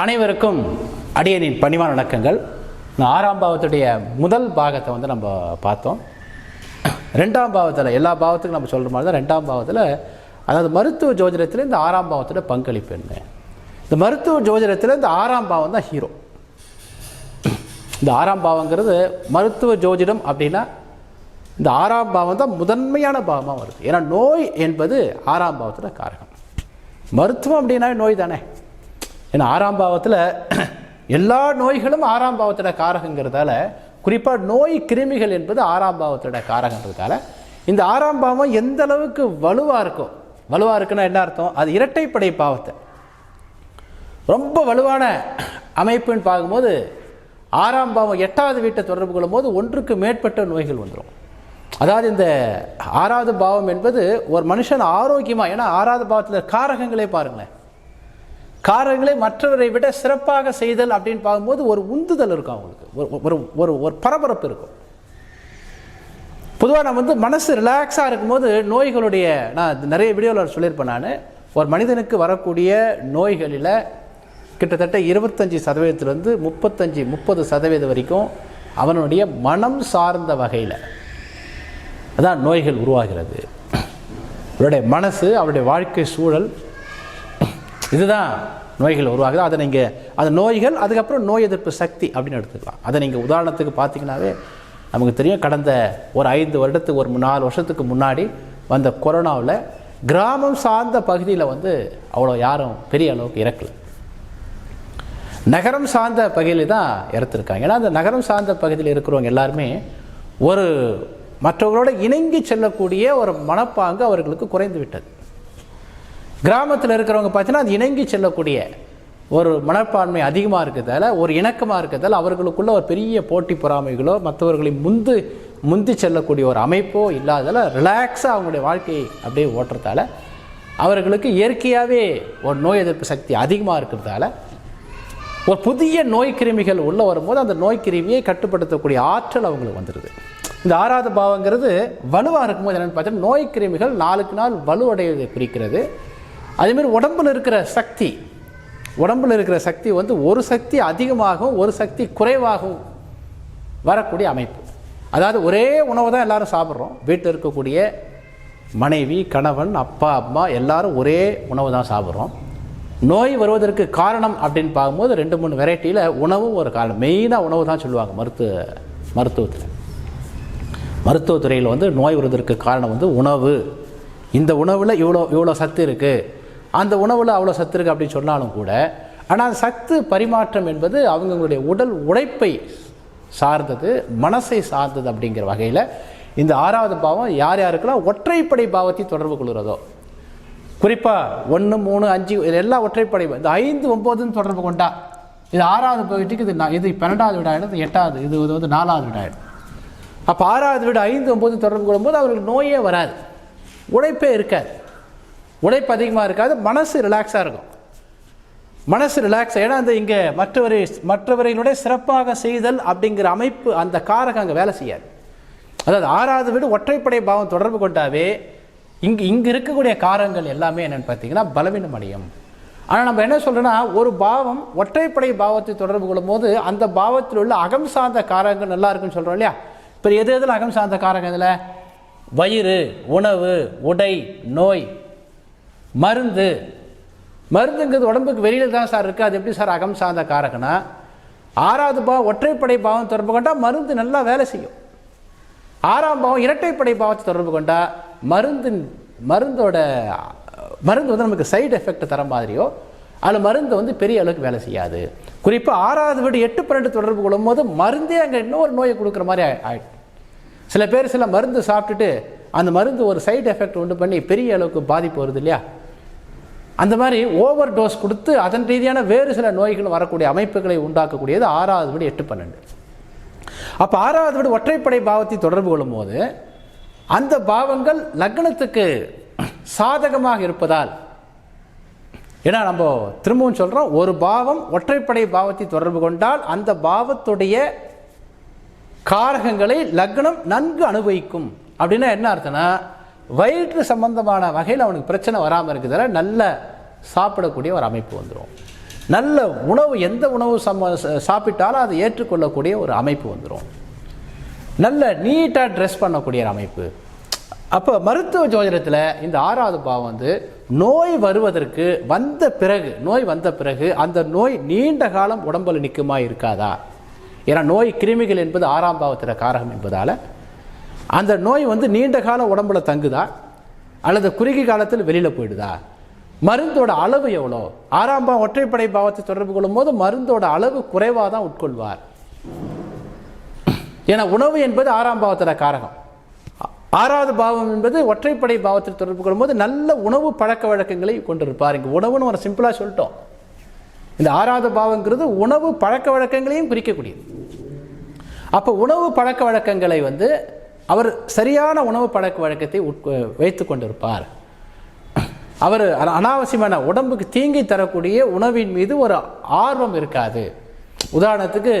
அனைவருக்கும் அடியனின் பணிவான வணக்கங்கள். ஆறாம் பாவத்துடைய முதல் பாகத்தை வந்து நம்ம பார்த்தோம். ரெண்டாம் பாவத்தில் எல்லா பாவத்துக்கும் நம்ம சொல்கிற மாதிரி தான் ரெண்டாம் பாவத்தில் அதாவது மருத்துவ ஜோதிடத்தில் இந்த ஆறாம் பாவத்தோட பங்களிப்பு என்ன? இந்த மருத்துவ ஜோதிடத்தில் இந்த ஆறாம் பாவம் தான் ஹீரோ இந்த ஆறாம் பாவங்கிறது மருத்துவ ஜோதிடம் அப்படின்னா இந்த ஆறாம் பாவம் தான் முதன்மையான பாவமாக வருது. ஏன்னா நோய் என்பது ஆறாம் பாவத்தில் காரகம். மருத்துவம் அப்படின்னா நோய் தானே? ஏன்னா ஆறாம் பாவத்தில் எல்லா நோய்களும் ஆறாம் பாவத்தோட காரகங்கிறதால குறிப்பாக நோய் கிருமிகள் என்பது ஆறாம் பாவத்தோட காரகன்றதால இந்த ஆறாம் பாவம் எந்த அளவுக்கு வலுவாக இருக்கும் வலுவாக இருக்குன்னா என்ன அர்த்தம்? அது இரட்டைப்படை பாவத்தை. ரொம்ப வலுவான அமைப்புன்னு பார்க்கும்போது ஆறாம் பாவம் எட்டாவது வீட்டை தொடர்பு கொள்ளும்போது ஒன்றுக்கு மேற்பட்ட நோய்கள் வந்துடும் அதாவது இந்த ஆறாவது பாவம் என்பது ஒரு மனுஷன் ஆரோக்கியமாக ஏன்னா ஆறாவது பாவத்தில் காரகங்களே பாருங்களேன். காரங்களை மற்றவரை விட சிறப்பாக செய்தல் அப்படின்னு பார்க்கும்போது ஒரு உந்துதல் இருக்கும் அவங்களுக்கு. ஒரு ஒரு ஒரு ஒரு பரபரப்பு இருக்கும். பொதுவாக நம்ம வந்து மனசு ரிலாக்ஸாக இருக்கும்போது நோய்களுடைய நான் நிறைய வீடியோவில் சொல்லியிருப்பேன் நான். ஒரு மனிதனுக்கு வரக்கூடிய நோய்களில் கிட்டத்தட்ட இருபத்தஞ்சி சதவீதத்திலேருந்து முப்பத்தஞ்சு முப்பது சதவீதம் வரைக்கும் அவனுடைய மனம் சார்ந்த வகையில் அதான் நோய்கள் உருவாகிறது. அவருடைய மனசு அவருடைய வாழ்க்கை சூழல் இதுதான் நோய்கள் உருவாகுது. அதை நீங்கள் அது நோய்கள் அதுக்கப்புறம் நோய் எதிர்ப்பு சக்தி அப்படின்னு எடுத்துக்கலாம். அதை நீங்கள் உதாரணத்துக்கு பார்த்தீங்கன்னாவே நமக்கு தெரியும். கடந்த ஒரு ஐந்து வருடத்துக்கு ஒரு நாலு வருஷத்துக்கு முன்னாடி வந்த கொரோனாவில் கிராமம் சார்ந்த பகுதியில் வந்து அவ்வளோ யாரும் பெரிய அளவுக்கு இறக்கலை. நகரம் சார்ந்த பகுதியில் தான் இறத்துருக்காங்க. ஏன்னா அந்த நகரம் சார்ந்த பகுதியில் இருக்கிறவங்க எல்லாருமே ஒரு மற்றவர்களோட இணங்கி செல்லக்கூடிய ஒரு மனப்பாங்கு அவர்களுக்கு குறைந்து விட்டது. கிராமத்தில் இருக்கிறவங்க பார்த்தீங்கன்னா அது இணங்கி செல்லக்கூடிய ஒரு மனப்பான்மை அதிகமாக இருக்கிறதால ஒரு இணக்கமாக இருக்கிறதால அவர்களுக்குள்ள ஒரு பெரிய போட்டி பொறாமைகளோ மற்றவர்களை முந்து முந்தி செல்லக்கூடிய ஒரு அமைப்போ இல்லாததால் ரிலாக்ஸாக அவங்களுடைய வாழ்க்கையை அப்படியே ஓட்டுறதால அவர்களுக்கு இயற்கையாகவே ஒரு நோய் எதிர்ப்பு சக்தி அதிகமாக இருக்கிறதால ஒரு புதிய நோய் கிருமிகள் உள்ளே வரும்போது அந்த நோய் கிருமியை கட்டுப்படுத்தக்கூடிய ஆற்றல் அவங்களுக்கு வந்துடுது இந்த ஆறாவது பாவங்கிறது வலுவாக இருக்கும்போது என்னென்னு பார்த்தீங்கன்னா நோய் கிருமிகள் நாளுக்கு நாள் வலுவடைவதை குறிக்கிறது. அதேமாதிரி உடம்பில் இருக்கிற சக்தி உடம்பில் இருக்கிற சக்தி வந்து ஒரு சக்தி அதிகமாகவும் ஒரு சக்தி குறைவாகவும் வரக்கூடிய அமைப்பு. அதாவது ஒரே உணவு தான் எல்லாரும் சாப்பிட்றோம். வீட்டில் இருக்கக்கூடிய மனைவி கணவன் அப்பா அம்மா எல்லாரும் ஒரே உணவு தான் சாப்பிட்றோம். நோய் வருவதற்கு காரணம் அப்படின்னு பார்க்கும்போது ரெண்டு மூணு வெரைட்டியில் உணவும் ஒரு காரணம். மெயினாக உணவு தான் சொல்லுவாங்க மருத்துவ மருத்துவத்தில். மருத்துவத்துறையில் வந்து நோய் வருவதற்கு காரணம் வந்து உணவு. இந்த உணவில் இவ்வளோ இவ்வளோ சத்து இருக்குது அந்த உணவில் அவ்வளோ சத்து இருக்குது அப்படின்னு சொன்னாலும் கூட ஆனால் சத்து பரிமாற்றம் என்பது அவங்களுடைய உடல் உழைப்பை சார்ந்தது மனசை சார்ந்தது அப்படிங்கிற வகையில் இந்த ஆறாவது பாவம் யார் யாருக்கெல்லாம் ஒற்றைப்படை பாவத்தை தொடர்பு கொள்கிறதோ குறிப்பாக ஒன்று மூணு அஞ்சு இது எல்லாம் ஒற்றைப்படை இந்த ஐந்து ஒம்போதுன்னு தொடர்பு கொண்டா இது ஆறாவது பகுதிக்கு இது நான் இது பன்னெண்டாவது வீடாயிடும் இது எட்டாவது இது இது வந்து நாலாவது வீடாயிடும் அப்போ ஆறாவது வீடு ஐந்து ஒம்பது தொடர்பு கொள்ளும்போது அவர்களுக்கு நோயே வராது உழைப்பே இருக்காது. உழைப்பு அதிகமாக இருக்காது மனசு ரிலாக்ஸாக இருக்கும். மனசு ரிலாக்ஸ் ஏன்னா அந்த இங்கே மற்றவரை மற்றவர்களுடைய சிறப்பாக செய்தல் அப்படிங்கிற அமைப்பு அந்த காரகம் அங்கே வேலை செய்யாது. அதாவது ஆறாவது வீடு ஒற்றைப்படை பாவம் தொடர்பு கொண்டாவே இங்கே இங்கே இருக்கக்கூடிய காரங்கள் எல்லாமே என்னென்னு பார்த்தீங்கன்னா பலவீனம் அடையும். ஆனால் நம்ம என்ன சொல்கிறோன்னா ஒரு பாவம் ஒற்றைப்படை பாவத்தை தொடர்பு கொள்ளும்போது அந்த பாவத்தில் உள்ள அகம் சார்ந்த காரங்கள் நல்லா இருக்குன்னு சொல்கிறோம் இல்லையா? இப்போ எது எதில் அகம் சார்ந்த காரகம் இதில்? வயிறு உணவு உடை நோய் மருந்து. மருந்துங்கிறது உடம்புக்கு வெளியில் தான் சார் இருக்குது அது எப்படி சார் அகம் சார்ந்த காரகனா? ஆறாவது பாவம் ஒற்றைப்படை பாவம் தொடர்பு கொண்டால் மருந்து நல்லா வேலை செய்யும். ஆறாம் பாவம் இரட்டைப்படை பாவத்தை தொடர்பு கொண்டால் மருந்தின் மருந்தோட மருந்து வந்து நமக்கு சைடு எஃபெக்ட் தர மாதிரியோ அதில் மருந்து வந்து பெரிய அளவுக்கு வேலை செய்யாது. குறிப்பாக ஆறாவது வீடு எட்டு பன்னெண்டு தொடர்பு கொள்ளும் போது மருந்தே அங்கே இன்னொரு நோயை கொடுக்குற மாதிரி ஆயிடும் சில பேர் சில மருந்து சாப்பிட்டுட்டு அந்த மருந்து ஒரு சைடு எஃபெக்ட் உண்டு பண்ணி பெரிய அளவுக்கு பாதிப்பு வருது இல்லையா? அந்த மாதிரி ஓவர் டோஸ் கொடுத்து அதன் ரீதியான வேறு சில நோய்கள் வரக்கூடிய அமைப்புகளை உண்டாக்கக்கூடியது ஆறாவது வீடு எட்டு பன்னெண்டு. அப்போ ஆறாவது வீடு ஒற்றைப்படை பாவத்தை தொடர்பு கொள்ளும்போது அந்த பாவங்கள் லக்னத்துக்கு சாதகமாக இருப்பதால் ஏன்னா நம்ம திரும்பவும் சொல்கிறோம் ஒரு பாவம் ஒற்றைப்படை பாவத்தை தொடர்பு கொண்டால் அந்த பாவத்துடைய காரகங்களை லக்னம் நன்கு அனுபவிக்கும். அப்படின்னா என்ன அர்த்தம்னா வயிற்று சம்பந்தமான வகையில் அவனுக்கு பிரச்சனை வராமல் இருக்கிறதால நல்ல சாப்பிடக்கூடிய ஒரு அமைப்பு வந்துடும் நல்ல உணவு எந்த உணவு சம்ம சாப்பிட்டாலும் அதை ஏற்றுக்கொள்ளக்கூடிய ஒரு அமைப்பு வந்துடும் நல்ல நீட்டாக ட்ரெஸ் பண்ணக்கூடிய ஒரு அமைப்பு. அப்போ மருத்துவ ஜோதிடத்தில் இந்த ஆறாவது பாவம் வந்து நோய் வருவதற்கு வந்த பிறகு நோய் வந்த பிறகு அந்த நோய் நீண்ட காலம் உடம்பில் நிற்குமா இருக்காதா? ஏன்னா நோய் கிருமிகள் என்பது ஆறாம் பாவத்தில் காரகம் என்பதால் அந்த நோய் வந்து நீண்ட காலம் உடம்புல தங்குதா? அல்லது குறுகிய காலத்தில் வெளியில் போயிடுதா? மருந்தோட அளவு எவ்வளோ? ஆறாம் பாவம் ஒற்றைப்படை பாவத்தை தொடர்பு கொள்ளும் போது மருந்தோட அளவு குறைவாக தான் உட்கொள்வார். ஏன்னா உணவு என்பது ஆறாம் பாவத்தோட காரகம். ஆறாவது பாவம் என்பது ஒற்றைப்படை பாவத்தில் தொடர்பு கொள்ளும்போது நல்ல உணவு பழக்க வழக்கங்களை கொண்டிருப்பார். இங்கே உணவுன்னு ஒரு சிம்பிளாக சொல்லிட்டோம். இந்த ஆறாவது பாவங்கிறது உணவு பழக்க வழக்கங்களையும் குறிக்கக்கூடியது. அப்போ உணவு பழக்க வழக்கங்களை வந்து அவர் சரியான உணவு பழக்க வழக்கத்தை உட்கொ வைத்து கொண்டிருப்பார். அவர் அனாவசியமான உடம்புக்கு தீங்கி தரக்கூடிய உணவின் மீது ஒரு ஆர்வம் இருக்காது. உதாரணத்துக்கு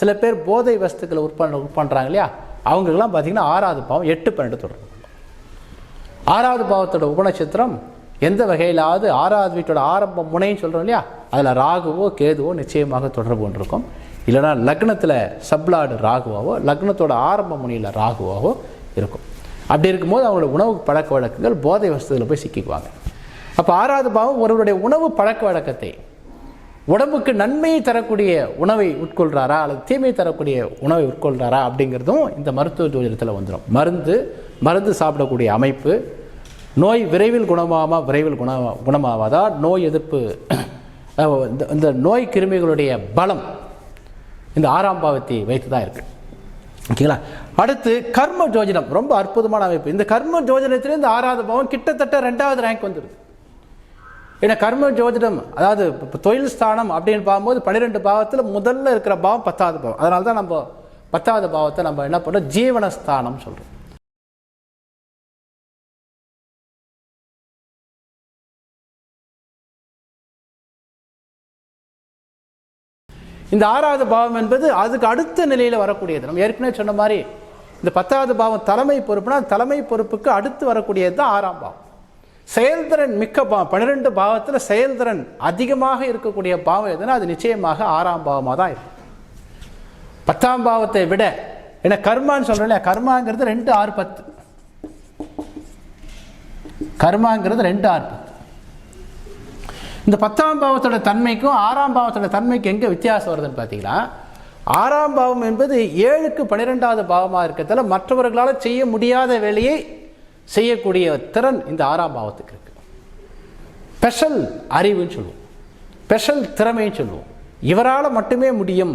சில பேர் போதை வஸ்துக்களை உட்பண்ண உட்பண்றாங்க இல்லையா? அவங்களுக்கெல்லாம் பார்த்தீங்கன்னா ஆறாவது பாவம் எட்டு பன்னெண்டு தொடரும் ஆறாவது பாவத்தோட உபநட்சத்திரம் எந்த வகையிலாவது ஆறாவது வீட்டோட ஆரம்ப முனைன்னு சொல்கிறோம் இல்லையா? அதில் ராகுவோ கேதுவோ நிச்சயமாக தொடர்பு கொண்டிருக்கும். இல்லைனா லக்னத்தில் சப்லாடு ராகுவாவோ லக்னத்தோட ஆரம்ப முனையில் ராகுவாவோ இருக்கும். அப்படி இருக்கும்போது அவங்களோட உணவு பழக்க வழக்கங்கள் போதை வசதியில் போய் சிக்கிக்குவாங்க. அப்போ ஆறாவது பாவம் ஒருவருடைய உணவு பழக்க வழக்கத்தை உடம்புக்கு நன்மையை தரக்கூடிய உணவை உட்கொள்கிறாரா அல்லது தீமையை தரக்கூடிய உணவை உட்கொள்கிறாரா அப்படிங்கிறதும் இந்த மருத்துவ ஜோதிடத்தில் வந்துடும் மருந்து மருந்து சாப்பிடக்கூடிய அமைப்பு நோய் விரைவில் குணமாமா விரைவில் குண குணமாவதா நோய் எதிர்ப்பு இந்த- இந்த நோய் கிருமிகளுடைய பலம் இந்த ஆறாம் பாவத்தை வைத்து தான் இருக்கு. ஓகேங்களா? அடுத்து கர்ம ஜோஜனம். ரொம்ப அற்புதமான அமைப்பு. இந்த கர்ம ஜோஜனத்திலே இந்த ஆறாவது பாவம் கிட்டத்தட்ட ரெண்டாவது ரேங்க் வந்துடுது ஏன்னா கர்ம ஜோதிடம் அதாவது இப்போ தொழில் ஸ்தானம் அப்படின்னு பார்க்கும்போது பன்னிரெண்டு பாவத்தில் முதல்ல இருக்கிற பாவம் பத்தாவது பாவம். அதனால தான் நம்ம பத்தாவது பாவத்தை நம்ம என்ன பண்ணுறோம் ஜீவனஸ்தானம் சொல்கிறோம் இந்த ஆறாவது பாவம் என்பது அதுக்கு அடுத்த நிலையில் வரக்கூடியது. நம்ம ஏற்கனவே சொன்ன மாதிரி இந்த பத்தாவது பாவம் தலைமை பொறுப்புனா தலைமை பொறுப்புக்கு அடுத்து வரக்கூடியது தான் ஆறாம் பாவம். செயல்திறன் மிக்க பாவம் பன்னிரெண்டு பாவத்தில் செயல்திறன் அதிகமாக இருக்கக்கூடிய பாவம் எதுனா அது நிச்சயமாக ஆறாம் பாவமாக தான் இருக்கும் பத்தாம் பாவத்தை விட ஏன்னா கர்மான்னு சொல்கிறோம் இல்லையா? கர்மாங்கிறது ரெண்டு ஆறு பத்து கர்மாங்கிறது ரெண்டு ஆறு பத்து இந்த பத்தாம் பாவத்தோட தன்மைக்கும் ஆறாம் பாவத்தோட தன்மைக்கும் எங்கே வித்தியாசம் வருதுன்னு பார்த்தீங்கன்னா ஆறாம் பாவம் என்பது ஏழுக்கு பன்னிரெண்டாவது பாவமாக இருக்கிறதால மற்றவர்களால் செய்ய முடியாத வேலையை செய்யக்கூடிய திறன் இந்த ஆறாம் பாவத்துக்கு இருக்கு. ஸ்பெஷல் அறிவுன்னு சொல்லுவோம். ஸ்பெஷல் திறமைன்னு சொல்லுவோம். இவரால் மட்டுமே முடியும்.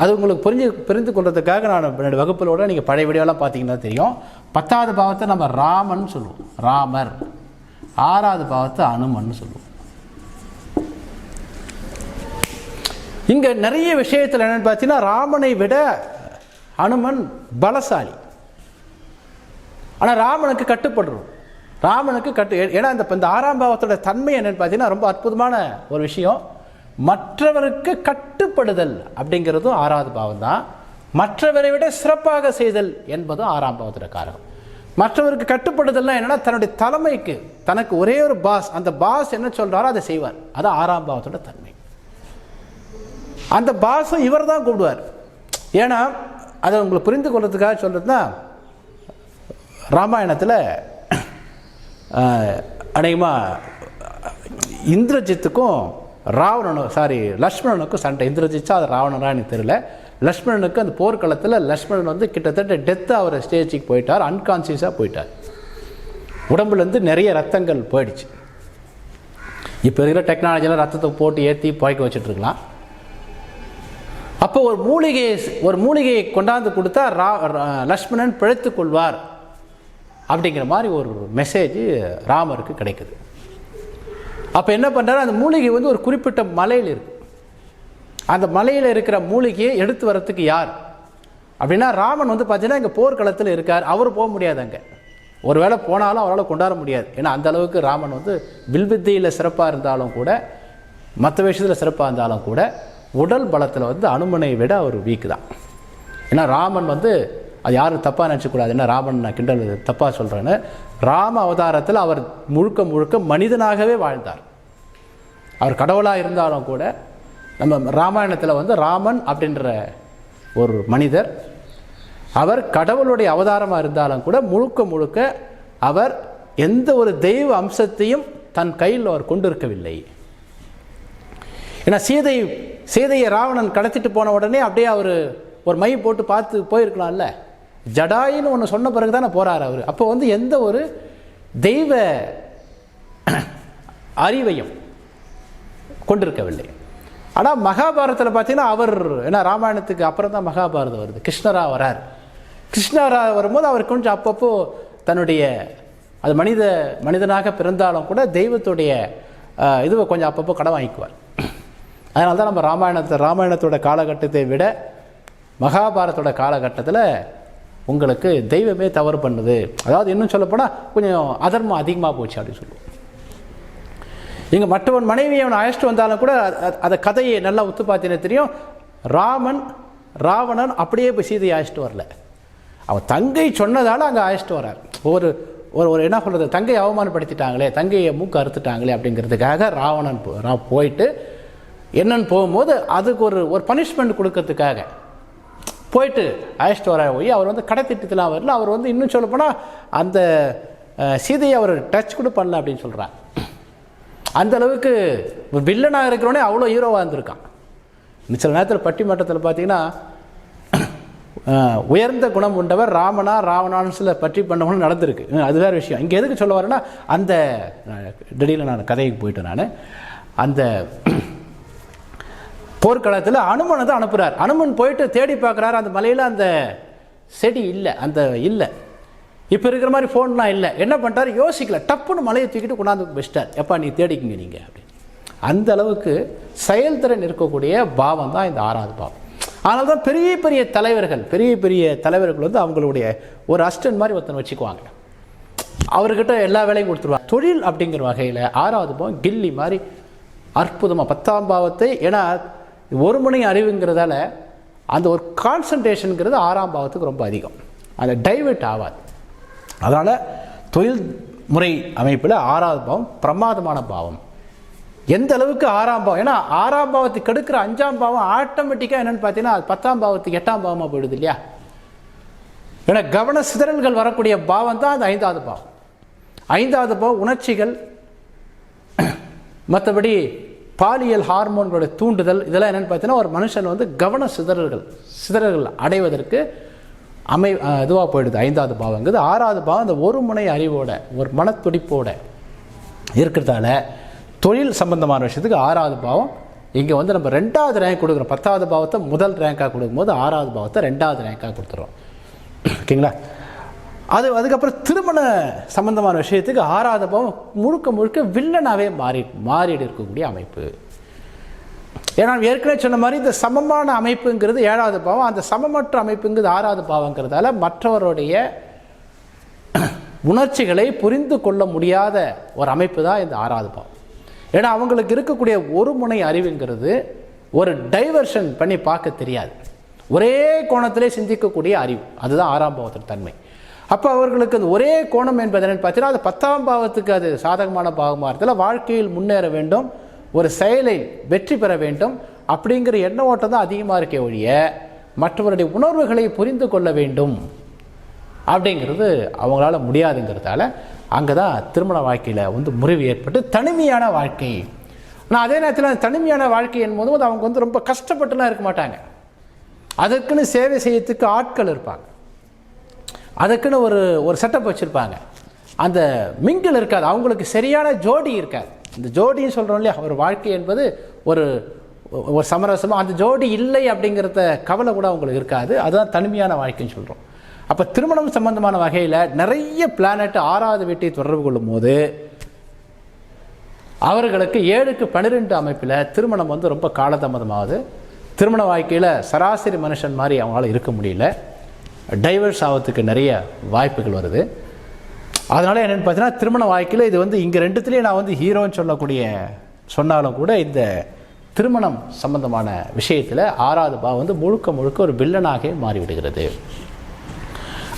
அது உங்களுக்கு புரிஞ்சு புரிந்து கொள்றதுக்காக நான் வகுப்பிலோட நீங்கள் பழைய வீடியோலாம் பார்த்தீங்கன்னா தெரியும். பத்தாவது பாவத்தை நம்ம ராமன் சொல்லுவோம். ராமர். ஆறாவது பாவத்தை அனுமன் சொல்லுவோம். இங்கே நிறைய விஷயத்தில் என்னென்னு பார்த்தீங்கன்னா ராமனை விட அனுமன் பலசாலி. ஆனால் ராமனுக்கு கட்டுப்படுறோம். ராமனுக்கு கட்டு ஏன்னா இந்த இந்த ஆறாம் பாவத்தோட தன்மை என்னன்னு பார்த்தீங்கன்னா ரொம்ப அற்புதமான ஒரு விஷயம். மற்றவருக்கு கட்டுப்படுதல் அப்படிங்கிறதும் ஆறாவது பாவம் தான் மற்றவரை விட சிறப்பாக செய்தல் என்பதும் ஆறாம் பாவத்தோட காரகம். மற்றவருக்கு கட்டுப்படுதல்னா என்னன்னா தன்னுடைய தலைமைக்கு தனக்கு ஒரே ஒரு பாஸ் அந்த பாஸ் என்ன சொல்றாரோ அதை செய்வார். அது ஆறாம் பாவத்தோட தன்மை. அந்த பாஸும் இவர் தான் கூப்பிடுவார். ஏன்னா அதை உங்களுக்கு புரிந்து கொள்றதுக்காக சொல்றதுன்னா ராமாயணத்தில் அநேகமாக இந்திரஜித்துக்கும் ராவணனும் சாரி லக்ஷ்மணனுக்கும் சண்டை. இந்திரஜித்தா அது ராவணனா எனக்கு தெரியல. லக்ஷ்மணனுக்கு அந்த போர்க்களத்தில் லக்ஷ்மணன் வந்து கிட்டத்தட்ட டெத்து அவரை ஸ்டேஜுக்கு போயிட்டார் அன்கான்சியஸாக போயிட்டார். உடம்புலேருந்து நிறைய ரத்தங்கள் போயிடுச்சு. இப்போ இருக்கிற டெக்னாலஜியில் ரத்தத்தை போட்டு ஏற்றி புழைக்க வச்சுட்ருக்கலாம் அப்போ ஒரு மூலிகையை ஒரு மூலிகையை கொண்டாந்து கொடுத்தா ரா லக்ஷ்மணன் பிழைத்து கொள்வார். அப்படிங்கிற மாதிரி ஒரு மெசேஜ் ராமருக்கு கிடைக்குது. அப்போ என்ன பண்ணுறாரு அந்த மூலிகை வந்து ஒரு குறிப்பிட்ட மலையில் இருக்குது அந்த மலையில் இருக்கிற மூலிகையை எடுத்து வரத்துக்கு யார்? அப்படின்னா ராமன் வந்து பார்த்தீங்கன்னா இங்கே போர்க்களத்தில் இருக்கார். அவர் போக முடியாது அங்கே. ஒருவேளை போனாலும் அவரால் கொண்டாட முடியாது. ஏன்னா அந்த அளவுக்கு ராமன் வந்து வில்வித்தையில் சிறப்பாக இருந்தாலும் கூட மற்ற விஷயத்தில் சிறப்பாக இருந்தாலும் கூட உடல் பலத்தில் வந்து அனுமனை விட அவர் வீக் தான் ஏன்னா ராமன் வந்து அது யாரும் தப்பாக நினச்சக்கூடாது. என்ன ராமன் நான் கிண்டல் தப்பாக சொல்கிறேன்னு ராம அவதாரத்தில் அவர் முழுக்க முழுக்க மனிதனாகவே வாழ்ந்தார். அவர் கடவுளாக இருந்தாலும் கூட நம்ம ராமாயணத்தில் வந்து ராமன் அப்படின்ற ஒரு மனிதர் அவர் கடவுளுடைய அவதாரமாக இருந்தாலும் கூட முழுக்க முழுக்க அவர் எந்த ஒரு தெய்வ அம்சத்தையும் தன் கையில் அவர் கொண்டிருக்கவில்லை. ஏன்னா சீதை சீதையை ராவணன் கடத்திட்டு போன உடனே அப்படியே அவர் ஒரு மை போட்டு பார்த்து போயிருக்கலாம்ல. ஜடாயின்னு ஒன்று சொன்ன பிறகு தானே போகிறார் அவர். அப்போ வந்து எந்த ஒரு தெய்வ அறிவையும் கொண்டிருக்கவில்லை. ஆனால் மகாபாரதத்தில் பார்த்தீங்கன்னா அவர் ஏன்னா ராமாயணத்துக்கு அப்புறம் தான் மகாபாரதம் வருது. கிருஷ்ணரா வரார். கிருஷ்ணரா வரும்போது அவர் கொஞ்சம் அப்பப்போ தன்னுடைய அது மனித மனிதனாக பிறந்தாலும் கூட தெய்வத்துடைய இதுவை கொஞ்சம் அப்பப்போ கடன் வாங்கிக்குவார். அதனால தான் நம்ம ராமாயணத்தை ராமாயணத்தோட காலகட்டத்தை விட மகாபாரதத்தோட காலகட்டத்தில் உங்களுக்கு தெய்வமே தவறு பண்ணுது. அதாவது இன்னும் சொல்லப்போனால் கொஞ்சம் அதர்மம் அதிகமாக போச்சு அப்படின்னு சொல்லுவோம். இங்கே மற்றவன் மனைவியை அவன் அழைச்சிட்டு வந்தாலும் கூட அதை அந்த கதையை நல்லா உத்து பார்த்தீங்கன்னா தெரியும். ராமன் ராவணன் அப்படியே போய் சீதையை அழைச்சிட்டு வரல. அவன் தங்கை சொன்னதால் அங்கே அழைச்சிட்டு வரார். ஒரு ஒரு ஒரு என்ன சொல்கிறது தங்கையை அவமானப்படுத்திட்டாங்களே தங்கையை மூக்கு அறுத்துட்டாங்களே அப்படிங்கிறதுக்காக ராவணன் போ- போயிட்டு என்னன்னு போகும்போது அதுக்கு ஒரு ஒரு பனிஷ்மெண்ட் கொடுக்கறதுக்காக போயிட்டு அழைச்சிட்டு வர போய் அவர் வந்து கடைத்திட்டத்தில் வரல. அவர் வந்து இன்னும் சொல்லப்போனால் அந்த சீதையை அவர் டச் கூட பண்ணல அப்படின்னு சொல்கிறார் அந்த அளவுக்கு வில்லனாக இருக்கிறவனே அவ்வளோ ஹீரோவாக இருந்திருக்கான். சில நேரத்தில் பட்டிமன்றத்தில் பார்த்தீங்கன்னா உயர்ந்த குணம் உண்டவர் ராமனா ராவணான்னு சில பற்றி பண்ணவங்களும் நடந்திருக்கு. அது வேறு விஷயம். இங்கே எதுக்கு சொல்ல வரேன்னா அந்த டெல்லியில் திடீர்னு நான் கதைக்கு போயிட்டேன் நான். அந்த போர்க்களத்தில் அனுமனை தான் அனுப்புகிறார் அனுமன் போயிட்டு தேடி பார்க்குறாரு. அந்த மலையில் அந்த செடி இல்லை. அந்த இல்லை. இப்போ இருக்கிற மாதிரி ஃபோன்லாம் இல்லை. என்ன பண்ணுறாரு யோசிக்கல. டப்புன்னு மலையை தூக்கிட்டு கொண்டாந்து வச்சிட்டார். எப்பா நீ தேடிக்கிங்க நீங்கள் அப்படின்னு. அந்த அளவுக்கு செயல்திறன் இருக்கக்கூடிய பாவம் தான் இந்த ஆறாவது பாவம். ஆனால் தான் பெரிய பெரிய தலைவர்கள் பெரிய பெரிய தலைவர்கள் வந்து அவங்களுடைய ஒரு அஸ்டன் மாதிரி ஒருத்தனை வச்சுக்குவாங்க. அவர்கிட்ட எல்லா வேலையும் கொடுத்துருவாங்க. தொழில் அப்படிங்கிற வகையில் ஆறாவது பாவம் கில்லி மாதிரி அற்புதமாக பத்தாம் பாவத்தை ஏன்னா ஒரு மணி அறிவுங்கிறதால அந்த ஒரு கான்சன்ட்ரேஷனுங்கிறது ஆறாம் பாவத்துக்கு ரொம்ப அதிகம். அந்த டைவர்ட் ஆகாது அதனால் தொழில் முறை அமைப்பில் ஆறாவது பாவம் பிரமாதமான பாவம். எந்த அளவுக்கு ஆறாம் பாவம் ஏன்னா ஆறாம் பாவத்துக்கு கெடுக்கிற அஞ்சாம் பாவம் ஆட்டோமேட்டிக்காக என்னென்னு பார்த்தீங்கன்னா அது பத்தாம் பாவத்துக்கு எட்டாம் பாவமாக போயிடுது இல்லையா? ஏன்னா கவன சிதறல்கள் வரக்கூடிய பாவம் தான் அது ஐந்தாவது பாவம். ஐந்தாவது பாவம் உணர்ச்சிகள் மற்றபடி பாலியல் ஹார்மோன்களுடைய தூண்டுதல் இதெல்லாம் என்னென்னு பார்த்தீங்கன்னா ஒரு மனுஷன் வந்து கவன சிதறல்கள் சிதறல்கள் அடைவதற்கு அமை இதுவாக போயிடுது ஐந்தாவது பாவங்கிறது ஆறாவது பாவம் அந்த ஒரு முனை அறிவோட ஒரு மனத்துடிப்போட இருக்கிறதால தொழில் சம்பந்தமான விஷயத்துக்கு ஆறாவது பாவம். இங்கே வந்து நம்ம ரெண்டாவது ரேங்க் கொடுக்குறோம். பத்தாவது பாவத்தை முதல் ரேங்காக கொடுக்கும்போது ஆறாவது பாவத்தை ரெண்டாவது ரேங்காக கொடுத்துறோம். ஓகேங்களா? அது அதுக்கப்புறம் திருமண சம்பந்தமான விஷயத்துக்கு ஆறாவது பாவம் முழுக்க முழுக்க வில்லனாகவே மாறி மாறிடு இருக்கக்கூடிய அமைப்பு. ஏன்னா ஏற்கனவே சொன்ன மாதிரி இந்த சமமான அமைப்புங்கிறது ஏழாவது பாவம். அந்த சமமற்ற அமைப்புங்கிறது ஆறாவது பாவங்கிறதால மற்றவருடைய உணர்ச்சிகளை புரிந்து கொள்ள முடியாத ஒரு அமைப்பு தான் இந்த ஆறாவது பாவம். ஏன்னா அவங்களுக்கு இருக்கக்கூடிய ஒரு முனை அறிவுங்கிறது ஒரு டைவர்ஷன் பண்ணி பார்க்க தெரியாது. ஒரே கோணத்திலே சிந்திக்கக்கூடிய அறிவு. அதுதான் ஆறாம் பாவத்தின் தன்மை. அப்போ அவர்களுக்கு அது ஒரே கோணம் என்பது பார்த்தீங்கன்னா அது பத்தாம் பாவத்துக்கு அது சாதகமான பாவமாக இருந்தால் வாழ்க்கையில் முன்னேற வேண்டும். ஒரு செயலை வெற்றி பெற வேண்டும் அப்படிங்கிற எண்ண ஓட்டம் தான் அதிகமாக இருக்கே ஒழிய மற்றவருடைய உணர்வுகளை புரிந்து கொள்ள வேண்டும் அப்படிங்கிறது அவங்களால முடியாதுங்கிறதால அங்கே தான் திருமண வாழ்க்கையில் வந்து முறிவு ஏற்பட்டு தனிமையான வாழ்க்கை. ஆனால் அதே நேரத்தில் அந்த தனிமையான வாழ்க்கை என்பதும் அவங்க வந்து ரொம்ப கஷ்டப்பட்டுலாம் இருக்க மாட்டாங்க. அதற்குன்னு சேவை செய்யறதுக்கு ஆட்கள் இருப்பாங்க. அதுக்குன்னு ஒரு ஒரு செட்டப் வச்சுருப்பாங்க. அந்த மிங்கில் இருக்காது. அவங்களுக்கு சரியான ஜோடி இருக்காது. இந்த ஜோடின்னு சொல்கிறோம் இல்லையா? ஒரு வாழ்க்கை என்பது ஒரு ஒரு சமரசமாக அந்த ஜோடி இல்லை அப்படிங்கிறத கவலை கூட அவங்களுக்கு இருக்காது. அதுதான் தனிமையான வாழ்க்கைன்னு சொல்கிறோம் அப்போ திருமணம் சம்பந்தமான வகையில் நிறைய பிளானட் ஆறாவது வீட்டை தொடர்பு கொள்ளும் போது அவர்களுக்கு ஏழுக்கு பன்னிரெண்டு அமைப்பில் திருமணம் வந்து ரொம்ப காலதாமதமாகுது. திருமண வாழ்க்கையில் சராசரி மனுஷன் மாதிரி அவங்களால இருக்க முடியல. டைவர்ஸ் ஆகிறதுக்கு நிறைய வாய்ப்புகள் வருது. அதனால் என்னென்னு பார்த்தீங்கன்னா திருமண வாழ்க்கையில் இது வந்து இங்கே ரெண்டுத்துலேயும் நான் வந்து ஹீரோன்னு சொல்லக்கூடிய சொன்னாலும் கூட இந்த திருமணம் சம்பந்தமான விஷயத்தில் ஆறாவது பாவம் வந்து முழுக்க முழுக்க ஒரு வில்லனாக மாறிவிடுகிறது.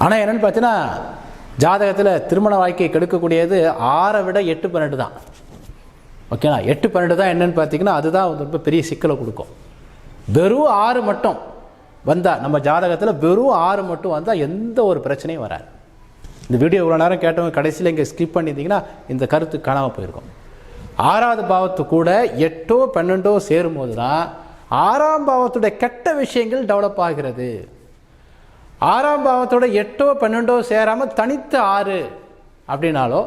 ஆனால் என்னென்னு பார்த்தீங்கன்னா ஜாதகத்தில் திருமண வாழ்க்கையை கெடுக்கக்கூடியது ஆறை விட எட்டு பன்னெண்டு தான். ஓகேங்களா எட்டு பன்னெண்டு தான் என்னென்னு பார்த்தீங்கன்னா அதுதான் வந்து ரொம்ப பெரிய சிக்கலை கொடுக்கும். வெறும் ஆறு மட்டும் வந்தால் நம்ம ஜாதகத்தில் வெறும் ஆறு மட்டும் வந்தால் எந்த ஒரு பிரச்சனையும் வராது. இந்த வீடியோ இவ்வளோ நேரம் கேட்டவங்க கடைசியில் இங்கே ஸ்கிப் பண்ணியிருந்தீங்கன்னா இந்த கருத்து காணாமல் போயிருக்கும். ஆறாவது பாவத்து கூட எட்டோ பன்னெண்டோ சேரும்போது தான் ஆறாம் பாவத்துடைய கெட்ட விஷயங்கள் டெவலப் ஆகிறது. ஆறாம் பாவத்தோட எட்டோ பன்னெண்டோ சேராமல் தனித்த ஆறு அப்படின்னாலோ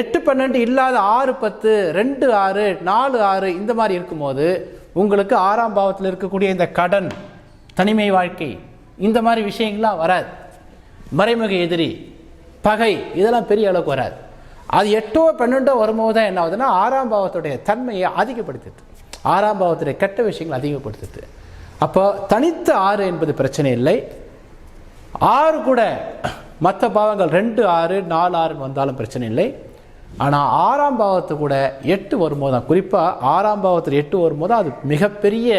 எட்டு பன்னெண்டு இல்லாத ஆறு பத்து ரெண்டு ஆறு நாலு ஆறு இந்த மாதிரி இருக்கும்போது உங்களுக்கு ஆறாம் பாவத்தில் இருக்கக்கூடிய இந்த கடன் தனிமை வாழ்க்கை இந்த மாதிரி விஷயங்கள்லாம் வராது. மறைமுக எதிரி பகை இதெல்லாம் பெரிய அளவுக்கு வராது. அது எட்டோ பன்னெண்டோ வரும்போது தான் என்ன ஆகுதுன்னா ஆறாம் பாவத்துடைய தன்மையை அதிகப்படுத்துது ஆறாம் பாவத்துடைய கெட்ட விஷயங்கள் அதிகப்படுத்துது அப்போ தனித்த ஆறு என்பது பிரச்சனை இல்லை. ஆறு கூட மற்ற பாவங்கள் ரெண்டு ஆறு நாலு ஆறுன்னு வந்தாலும் பிரச்சனை இல்லை. ஆனால் ஆறாம் பாவத்து கூட எட்டு வரும்போது தான். குறிப்பாக ஆறாம் பாவத்தில் எட்டு வரும்போது அது மிகப்பெரிய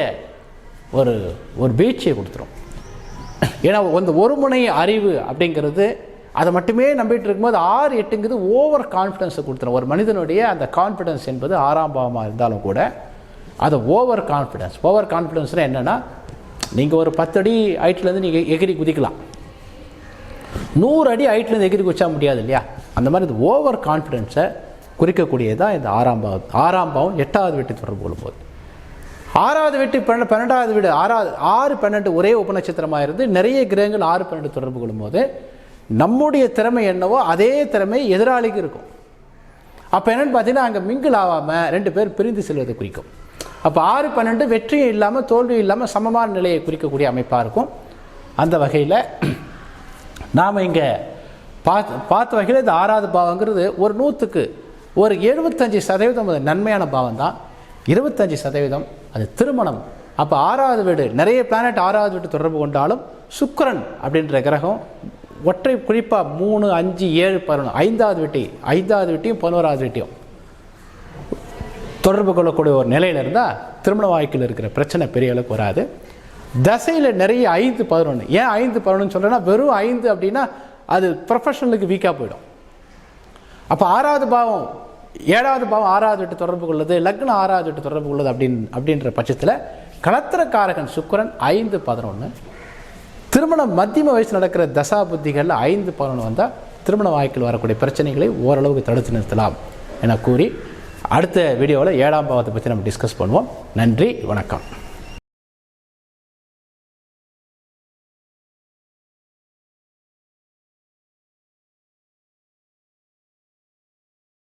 ஒரு ஒரு வீழ்ச்சியை கொடுத்துரும். ஏன்னா அந்த ஒரு முனை அறிவு அப்படிங்கிறது அதை மட்டுமே நம்பிட்டு இருக்கும்போது ஆறு எட்டுங்கிறது ஓவர் கான்ஃபிடென்ஸை கொடுத்துரும். ஒரு மனிதனுடைய அந்த கான்ஃபிடன்ஸ் என்பது ஆறாம் பாவமாக இருந்தாலும் கூட அது ஓவர் கான்ஃபிடென்ஸ் ஓவர் கான்ஃபிடென்ஸ்னால் என்னென்னா நீங்கள் ஒரு பத்தடி ஹைட்லேருந்து நீங்கள் எகிரி குதிக்கலாம். நூறு அடி ஹைட்லேருந்து எகிரி குதிச்சா முடியாது இல்லையா? அந்த மாதிரி இது ஓவர் கான்ஃபிடென்ஸை குறிக்கக்கூடியதான் இந்த ஆறாம் பாவம் ஆறாம் பாவம் எட்டாவது வீட்டு தொடர்பு கொள்ளும்போது. ஆறாவது வீட்டு பன்னெண்டு பன்னெண்டாவது வீடு ஆறாவது ஆறு பன்னெண்டு ஒரே உபநட்சத்திரமாக இருந்து நிறைய கிரகங்கள் ஆறு பன்னெண்டு தொடர்பு கொள்ளும்போது நம்முடைய திறமை என்னவோ அதே திறமை எதிராளிக்கு இருக்கும். அப்போ என்னென்னு பார்த்தீங்கன்னா அங்கே மிங்கிள் ஆகாமல் ரெண்டு பேர் பிரிந்து செல்வதை குறிக்கும். அப்போ ஆறு பன்னெண்டு வெற்றியும் இல்லாமல் தோல்வியும் இல்லாமல் சமமான நிலையை குறிக்கக்கூடிய அமைப்பாக இருக்கும். அந்த வகையில் நாம் இங்கே பார்த்து பார்த்த வகையில் இந்த ஆறாவது பாவங்கிறது ஒரு நூற்றுக்கு ஒரு எழுபத்தஞ்சி சதவீதம் அது நன்மையான பாவம் தான் இருபத்தஞ்சி சதவீதம் அது திருமணம். அப்போ ஆறாவது வீடு நிறைய பிளானட் ஆறாவது வீடு தொடர்பு கொண்டாலும் சுக்கரன் அப்படின்ற கிரகம் ஒற்றை குறிப்பாக மூணு அஞ்சு ஏழு பதினொன்று ஐந்தாவது வெட்டி ஐந்தாவது வீட்டையும் பதினோராவது வீட்டையும் தொடர்பு கொள்ளக்கூடிய ஒரு நிலையில் இருந்தால் திருமண வாழ்க்கையில் இருக்கிற பிரச்சனை பெரிய அளவுக்கு வராது. தசையில் நிறைய ஐந்து பதினொன்று ஏன் ஐந்து பதினொன்று சொல்கிறேன்னா வெறும் ஐந்து அப்படின்னா அது ப்ரொஃபஷனலுக்கு வீக்காக போயிடும். அப்போ ஆறாவது பாவம் ஏழாவது பாவம் ஆறாவது விட்டு தொடர்பு கொள்ளுது லக்னம் ஆறாவது விட்டு தொடர்பு கொள்ளுது அப்படின் அப்படின்ற பட்சத்தில் கலத்திரக்காரகன் சுக்கிரன் ஐந்து பதினொன்று திருமணம் மத்தியம வயசு நடக்கிற தசா புத்திகளில் ஐந்து பலன் வந்தால் திருமண வாழ்க்கையில் வரக்கூடிய பிரச்சனைகளை ஓரளவுக்கு தடுத்து நிறுத்தலாம் என கூறி அடுத்த வீடியோவில் ஏழாம் பாவத்தை பற்றி நம்ம டிஸ்கஸ் பண்ணுவோம். நன்றி வணக்கம்.